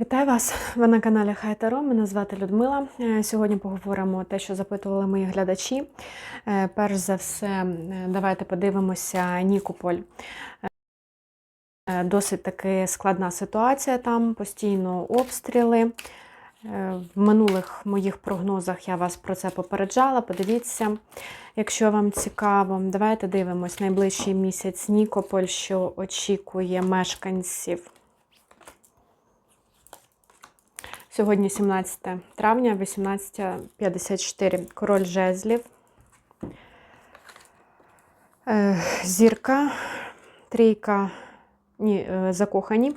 Вітаю вас! Ви на каналі Хай-Таро. Мене звати Людмила. Е, Сьогодні поговоримо те, що запитували мої глядачі. Е, Перш за все, давайте подивимося Нікополь. Е, Досить таки складна ситуація там, постійно обстріли. В минулих моїх прогнозах я вас про це попереджала. Подивіться, якщо вам цікаво. Давайте дивимось найближчий місяць Нікополь, що очікує мешканців. Сьогодні 17 травня, 18.54. Король жезлів. Е, Зірка, трійка, ні, е, закохані.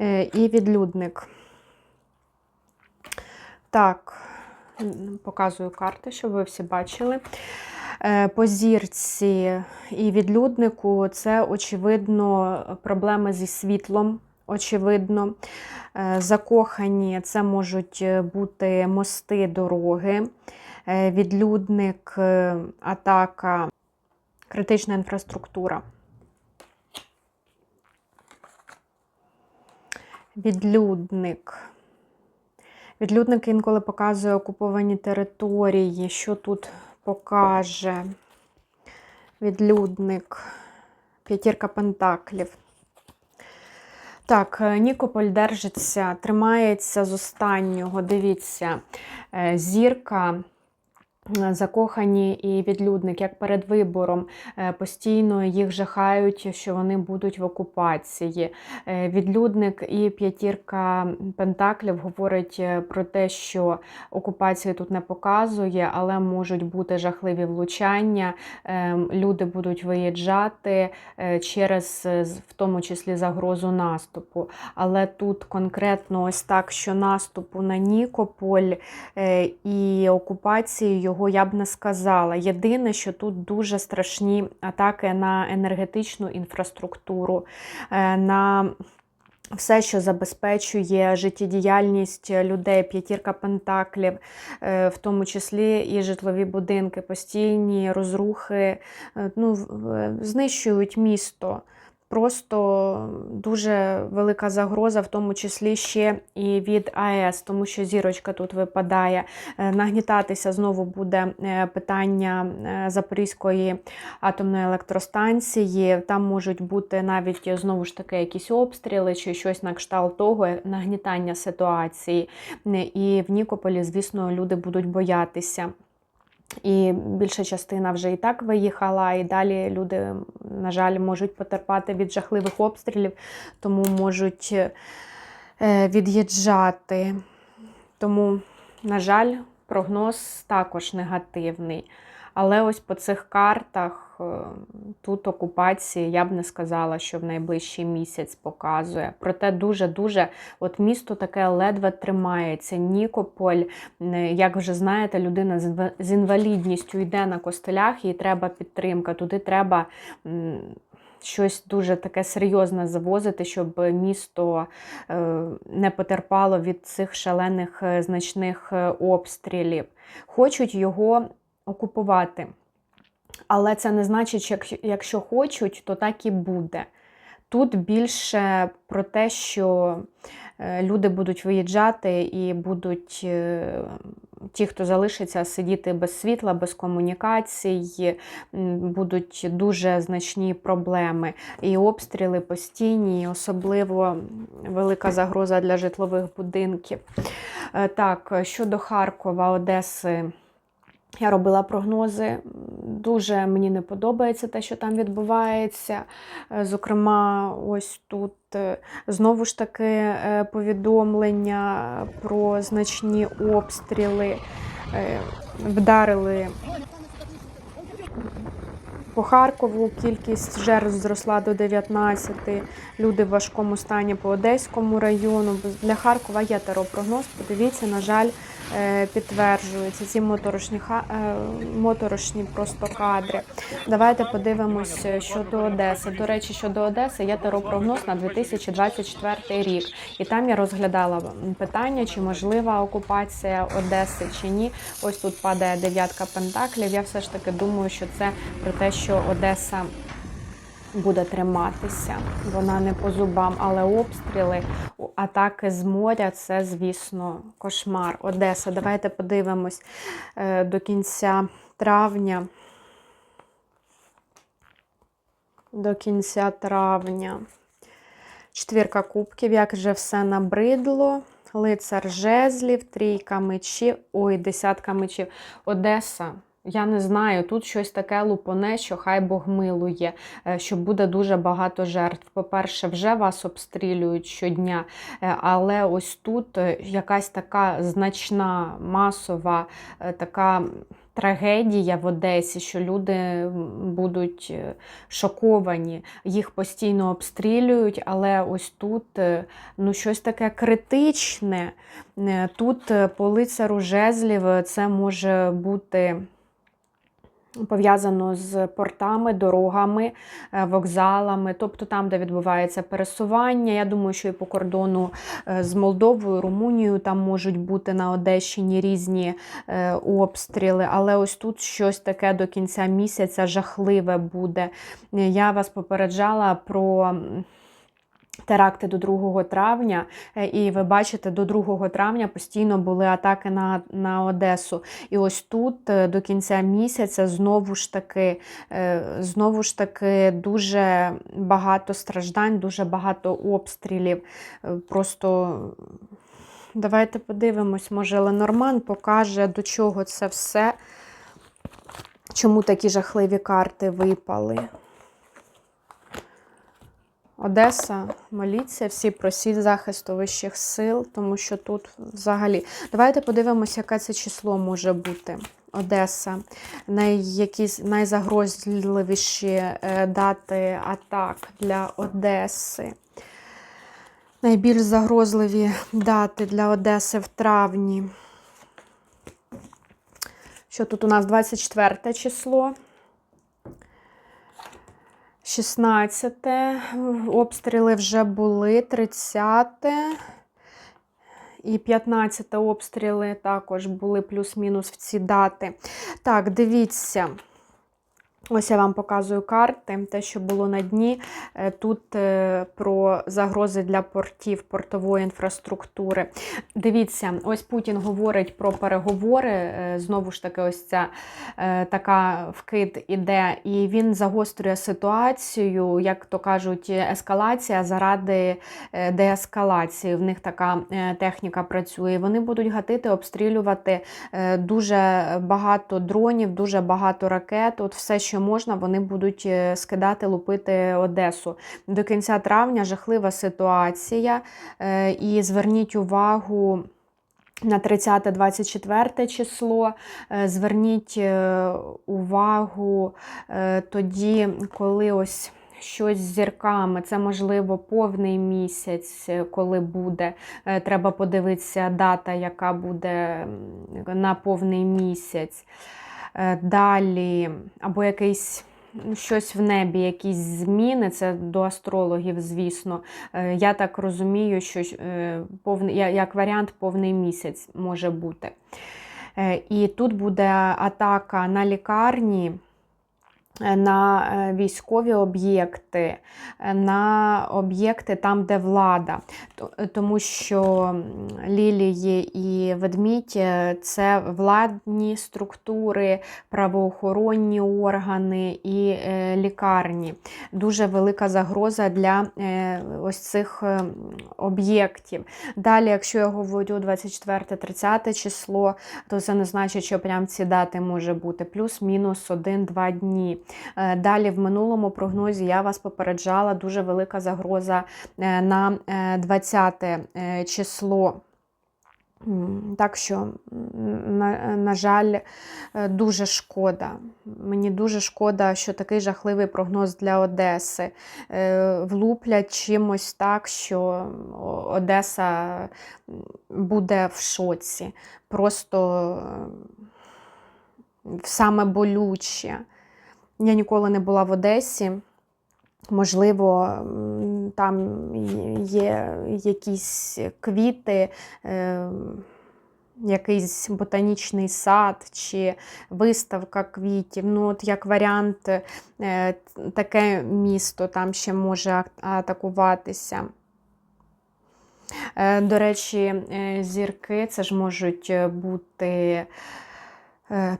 Е, І відлюдник. Так, показую карти, щоб ви всі бачили. По зірці і відлюднику це, очевидно, проблеми зі світлом. Очевидно, Е, закохані це можуть е, бути мости, дороги, е, відлюдник, атака, критична інфраструктура. Відлюдник. Відлюдник інколи показує окуповані території. Що тут покаже? Відлюдник, п'ятірка пентаклів. Так, е, Нікополь держиться, тримається з останнього. Дивіться, е, зірка. Закохані і відлюдник, як перед вибором, е, постійно їх жахають, що вони будуть в окупації. Е, Відлюдник і п'ятірка пентаклів говорить е, про те, що окупації тут не показує, але можуть бути жахливі влучання. Люди будуть виїжджати через, в тому числі, загрозу наступу. Але тут конкретно ось так, що наступу на Нікополь і окупації його я б не сказала. Єдине, що тут дуже страшні атаки на енергетичну інфраструктуру, е, на все, що забезпечує життєдіяльність людей, п'ятірка пентаклів, е, в тому числі і житлові будинки, постійні розрухи, е, ну, знищують місто. Просто дуже велика загроза, в тому числі ще і від АЕС, тому що зірочка тут випадає. Е, Нагнітатися знову буде е, питання е, Запорізької атомної електростанції. Там можуть бути навіть знову ж таки якісь обстріли чи щось на кшталт того, нагнітання ситуації. І в Нікополі, звісно, люди будуть боятися. І більша частина вже і так виїхала, і далі люди, на жаль, можуть потерпати від жахливих обстрілів, тому можуть е, від'їжджати. Тому, на жаль, прогноз також негативний. Але ось по цих картах тут окупації я б не сказала, що в найближчий місяць показує. Проте дуже-дуже от місто таке ледве тримається. Нікополь, е, як вже знаєте, людина з інвалідністю йде на костелях, їй треба підтримка. Туди треба щось дуже таке серйозне завозити, щоб місто е, не потерпало від цих шалених е, значних е, обстрілів. Хочуть його окупувати. Але це не значить, що якщо- хочуть, то так і буде. Тут більше про те, що е, люди будуть виїжджати і будуть е, ті, хто залишиться, сидіти без світла, без комунікацій, будуть дуже значні проблеми. І обстріли постійні, і особливо велика загроза для житлових будинків. Е, Так, щодо Харкова, Одеси. Я робила прогнози. Дуже мені не подобається те, що там відбувається. Е, Зокрема, ось тут е, знову ж таки е, повідомлення про значні обстріли. Вдарили по Харкову кількість жертв зросла до 19. Люди в важкому стані по Одеському району. Для Харкова є теропрогноз. Подивіться, на жаль, е, підтверджується ці моторошні, е, моторошні просто кадри. Давайте подивимося щодо Одеси. До речі, щодо Одеси є теропрогноз на 2024 рік. І там я розглядала питання, чи можлива окупація Одеси чи ні. Ось тут падає дев'ятка пентаклів. Я все ж таки думаю, що це про те, що Одеса буде триматися. Вона не по зубам, але обстріли, атаки з моря це, звісно, кошмар. Одеса. Давайте подивимось е, до кінця травня. До кінця травня. Четвірка кубків, як же все набридло. Лицар жезлів, трійка мечів, ой, десятка мечів. Одеса. Я не знаю, тут щось таке лупоне, що хай Бог милує, е, що буде дуже багато жертв. По-перше, вже вас обстрілюють щодня, е, але ось тут е, якась така значна, масова, така трагедія в Одесі, що люди будуть шоковані, їх постійно обстрілюють, але ось тут ну, щось таке критичне. Тут по лицару жезлів це може бути. Пов'язано з портами, дорогами, е, вокзалами, тобто там, де відбувається пересування. Я думаю, що і по кордону е, з Молдовою, Румунією там можуть бути на Одещині різні е, обстріли, але ось тут щось таке до кінця місяця жахливе буде. Я вас попереджала про. Теракти до 2 травня, е, і ви бачите, до 2 травня постійно були атаки на, на Одесу. І ось тут е, до кінця місяця знову ж таки, е, знову ж таки дуже багато страждань, дуже багато обстрілів. Просто давайте подивимось, може Ленорман покаже, до чого це все, чому такі жахливі карти випали. Одеса, моліться, всі просіть захисту вищих сил, тому що тут взагалі. Давайте подивимося, яке це число може бути. Одеса, якісь найзагрозливіші е, дати атак для Одеси. Найбільш загрозливі дати для Одеси в травні. Що тут у нас 24 число? 16 обстріли вже були, 30 і 15 обстріли також були плюс-мінус в ці дати. Так, дивіться. Ось я вам показую карти, те, що було на дні. Е, Тут е, про загрози для портів, портової інфраструктури. Дивіться, ось Путін говорить про переговори. е, Знову ж таки, ось ця така вкид іде, і він загострює ситуацію, як то кажуть, ескалація заради деескалації. В них така техніка працює. Вони будуть гатити, обстрілювати дуже багато дронів, дуже багато ракет. От все, що можна, вони будуть е, скидати, лупити Одесу. До кінця травня жахлива ситуація. Е, І зверніть увагу. На 30-24 число е, зверніть увагу тоді, коли ось щось з зірками, це можливо повний місяць, коли буде. Треба подивитися дата, яка буде на повний місяць. Е, Далі, або якийсь. ну, Щось в небі, якісь зміни, це до астрологів, звісно. Е, Я так розумію, що е, повний, як варіант повний місяць може бути. І тут буде атака на лікарні, на е, військові об'єкти, е, на об'єкти там, де влада. Тому що лілії і ведмідь е, це владні структури, правоохоронні органи і е, лікарні. Дуже велика загроза для е, ось цих е, об'єктів. Далі, якщо я говорю 24-30 число, то це не значить, що прям ці дати може бути плюс-мінус 1-2 дні. Е, Далі в минулому прогнозі я вас попереджала дуже велика загроза е, на е, 20 е, число. Так що, на, на жаль, дуже шкода. Мені дуже шкода, що такий жахливий прогноз для Одеси. Влуплять чимось так, що Одеса буде в шоці. Просто саме болюче. Я ніколи не була в Одесі. Можливо, там є якісь квіти, е, якийсь ботанічний сад чи виставка квітів. Ну, от як варіант, е, таке місто там ще може атакуватися. Е, До речі, зірки це ж можуть бути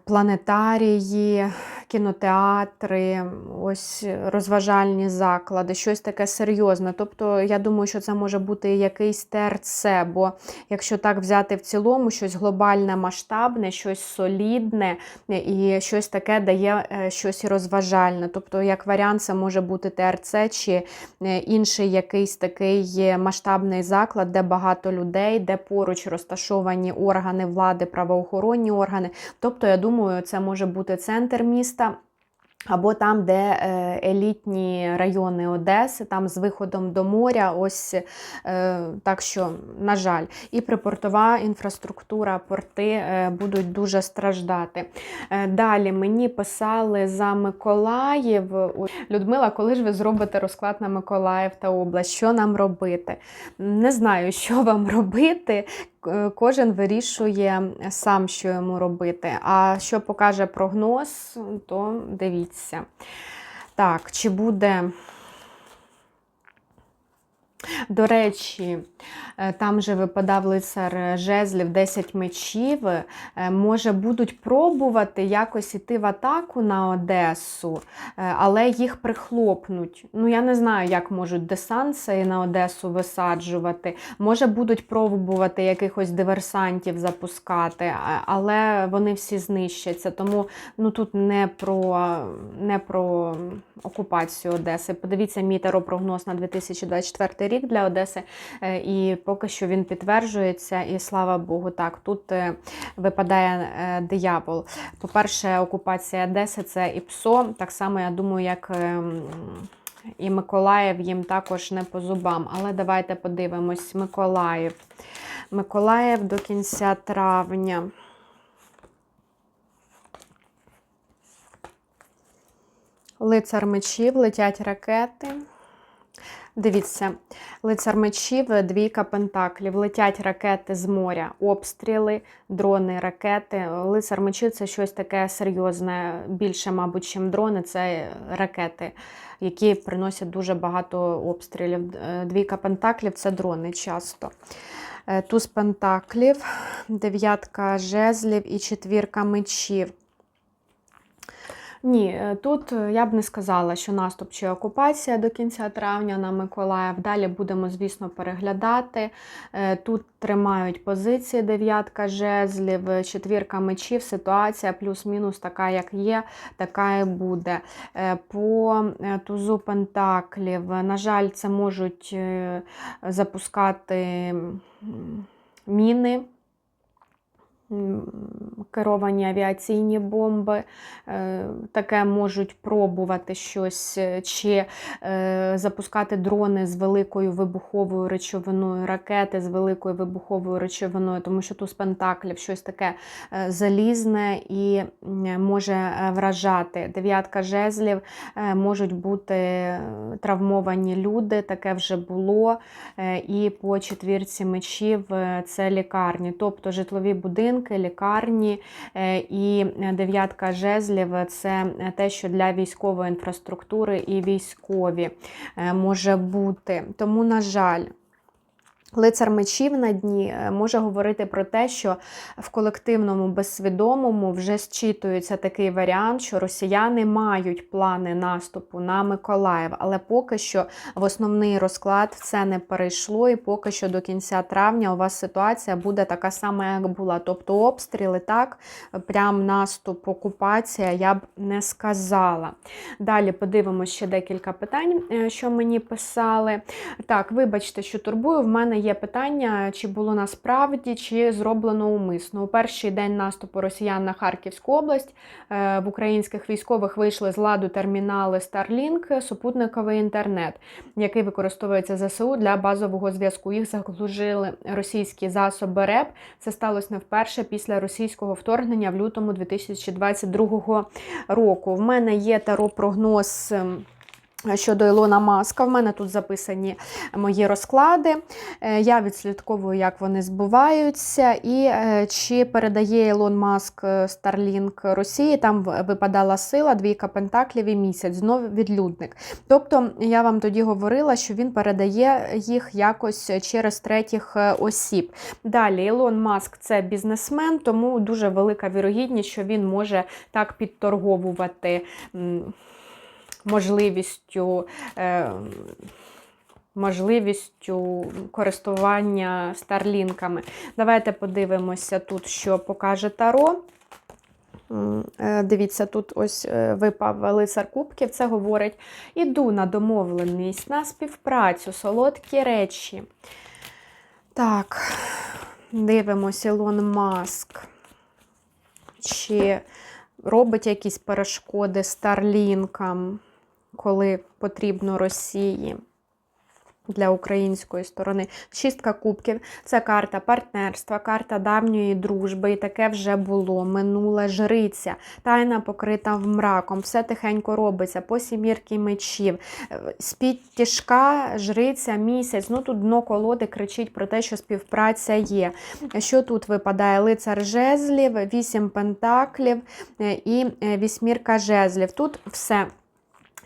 планетарії, кінотеатри, ось розважальні заклади, щось таке серйозне. Тобто, я думаю, що це може бути якийсь ТРЦ, бо якщо так взяти в цілому, щось глобальне, масштабне, щось солідне е, і щось таке дає е, щось розважальне. Тобто, як варіант, це може бути ТРЦ чи е, інший якийсь такий е, масштабний заклад, де багато людей, де поруч розташовані органи влади, правоохоронні органи. Тобто, я думаю, це може бути центр міста. Або там, де е, елітні райони Одеси, там з виходом до моря, ось е, так що, на жаль, і припортова інфраструктура, порти е, будуть дуже страждати. Далі мені писали за Миколаїв. Людмила, коли ж ви зробите розклад на Миколаїв та область? Що нам робити? Не знаю, що вам робити. Кожен вирішує сам, що йому робити. А що покаже прогноз, то дивіться. Так, чи буде. До речі, е, там же випадав лицар жезлів 10 мечів. Е, Може, будуть пробувати якось іти в атаку на Одесу, е, але їх прихлопнуть. Ну, я не знаю, як можуть десант цей на Одесу висаджувати. Може, будуть пробувати якихось диверсантів запускати, але вони всі знищаться. Тому ну, тут не про, не про окупацію Одеси. Подивіться мій таропрогноз на 2024 рік для Одеси, е, і поки що він підтверджується, і слава Богу, так, тут е, випадає е, диявол. По-перше, окупація Одеси це і ПСО, так само, я думаю, як. ем, І Миколаїв їм також не по зубам. Але давайте подивимось: Миколаїв. Миколаїв до кінця травня. Лицар мечів, летять ракети. Дивіться, лицар мечів, двійка пентаклів, летять ракети з моря, обстріли, дрони, ракети. Лицар мечів це щось таке серйозне, більше, мабуть, чим дрони, це ракети, які приносять дуже багато обстрілів. Е, Двійка пентаклів це дрони часто. Е, Туз пентаклів, дев'ятка жезлів і четвірка мечів. Ні, е, тут е, я б не сказала, що наступ чи окупація до кінця травня на Миколаїв. Далі будемо, звісно, переглядати. Е, Тут тримають позиції дев'ятка жезлів, четвірка мечів. Ситуація плюс-мінус така, як є, така і буде. По тузу пентаклів, на жаль, це можуть запускати міни. Керовані авіаційні бомби, е, таке можуть пробувати щось, е, чи е, запускати дрони з великою вибуховою речовиною, ракети з великою вибуховою речовиною, тому що тут з пентаклів щось таке залізне і може вражати. Дев'ятка жезлів можуть бути травмовані люди, таке вже було. І по четвірці мечів це лікарні, тобто житлові будинки, лікарні. Е, І дев'ятка жезлів це те, що для військової інфраструктури і військові е, може бути. Тому, на жаль, Лицар мечів на дні е, може говорити про те, що в колективному безсвідомому вже зчитується такий варіант, що росіяни мають плани наступу на Миколаїв, але поки що в основний розклад це не перейшло, і поки що до кінця травня у вас ситуація буде така сама, як була. Тобто обстріли, так, прям наступ, окупація, я б не сказала. Далі подивимося ще декілька питань, е, що мені писали. Так, вибачте, що турбую. В мене є питання, чи було насправді, чи зроблено умисно. У перший день наступу росіян на Харківську область е, в українських військових вийшли з ладу термінали Starlink, супутниковий інтернет, який використовується ЗСУ для базового зв'язку. Їх заглушили російські засоби РЕП. Це сталося не вперше після російського вторгнення в лютому 2022 року. В мене є таро прогноз. Щодо Ілона Маска, в мене тут записані мої розклади. Е, Я відслідковую, як вони збуваються, і е, чи передає Ілон Маск е, Starlink Росії. Там випадала сила, двійка пентаклів і місяць, знову відлюдник. Тобто, я вам тоді говорила, що він передає їх якось через третіх осіб. Далі, Ілон Маск це бізнесмен, тому дуже велика вірогідність, що він може так підторговувати. Можливістю, е, можливістю користування старлінками. Давайте подивимося тут, що покаже Таро. Е, Дивіться, тут ось е, випав лицар кубків, це говорить: іду на домовленість, на співпрацю, солодкі речі. Так, дивимося, Ілон Маск. Чи робить якісь перешкоди старлінкам, коли потрібно Росії для української сторони. Шістка кубків це карта партнерства, карта давньої дружби, і таке вже було. Минула жриця, тайна покрита в мраком, все тихенько робиться, по сімірки мечів. З-під тяжка, жриця, місяць. Ну тут дно колоди кричить про те, що співпраця є. Що тут випадає? Лицар жезлів, вісім пентаклів е, і е, вісьмірка жезлів. Тут все.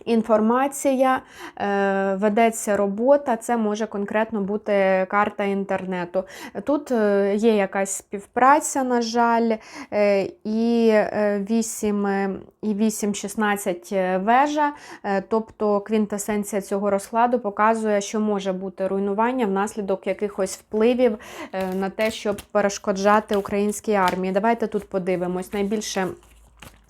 Інформація, е, ведеться робота, це може конкретно бути карта інтернету. Тут е, є якась співпраця, на жаль, е, і е, 8, е, і 8-16 вежа, е, тобто квінтесенція цього розкладу показує, що може бути руйнування внаслідок якихось впливів на те, щоб перешкоджати українській армії. Давайте тут подивимось. Найбільше.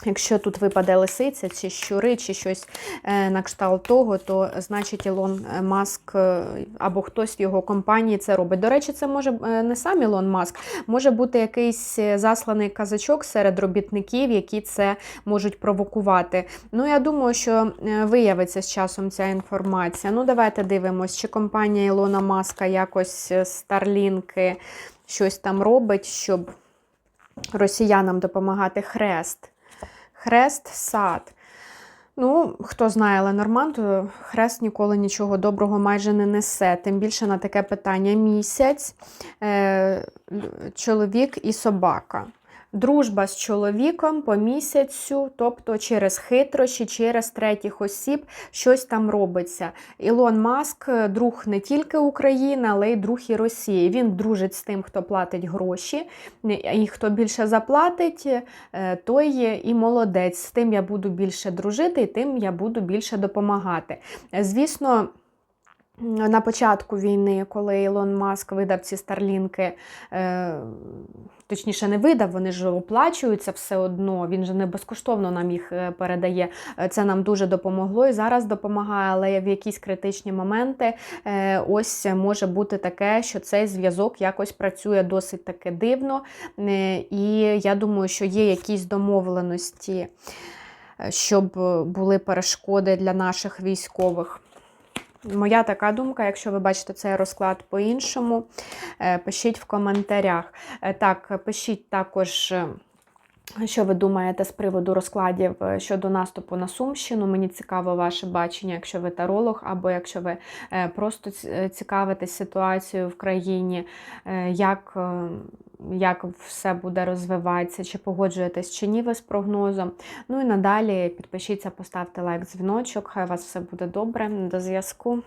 Якщо тут випаде лисиця, чи щури, чи щось е, на кшталт того, то значить Ілон Маск е, або хтось в його компанії це робить. До речі, це може е, не сам Ілон Маск, може бути якийсь е, засланий казачок серед робітників, які це можуть провокувати. Ну, я думаю, що е, виявиться з часом ця інформація. Ну, давайте дивимось, чи компанія Ілона Маска якось е, Старлінки щось там робить, щоб росіянам допомагати хрест. Хрест сад. Ну, хто знає Ленорман, то хрест ніколи нічого доброго майже не несе. Тим більше на таке питання місяць, е, чоловік і собака. Дружба з чоловіком по місяцю, тобто через хитрощі, через третіх осіб щось там робиться. Ілон Маск друг не тільки України, але й друг і Росії. Він дружить з тим, хто платить гроші, і хто більше заплатить, е, той і молодець. З тим я буду більше дружити, і тим я буду більше допомагати. Звісно. На початку війни, коли Ілон Маск видав ці старлінки, е, точніше не видав, вони ж оплачуються все одно. Він же не безкоштовно нам їх е, передає. Е, Це нам дуже допомогло і зараз допомагає, але в якісь критичні моменти е, ось може бути таке, що цей зв'язок якось працює досить таки дивно. І я думаю, що є якісь домовленості, щоб були перешкоди для наших військових. Моя така думка, якщо ви бачите цей розклад по-іншому, е, пишіть в коментарях. Е, Так, пишіть також. е, Що ви думаєте з приводу розкладів щодо наступу на Сумщину? Мені цікаво ваше бачення, якщо ви таролог, або якщо ви просто цікавитесь ситуацією в країні, як, як все буде розвиватися, чи погоджуєтесь чи ні ви з прогнозом. Ну і надалі підпишіться, поставте лайк, дзвіночок. Хай у вас все буде добре. До зв'язку.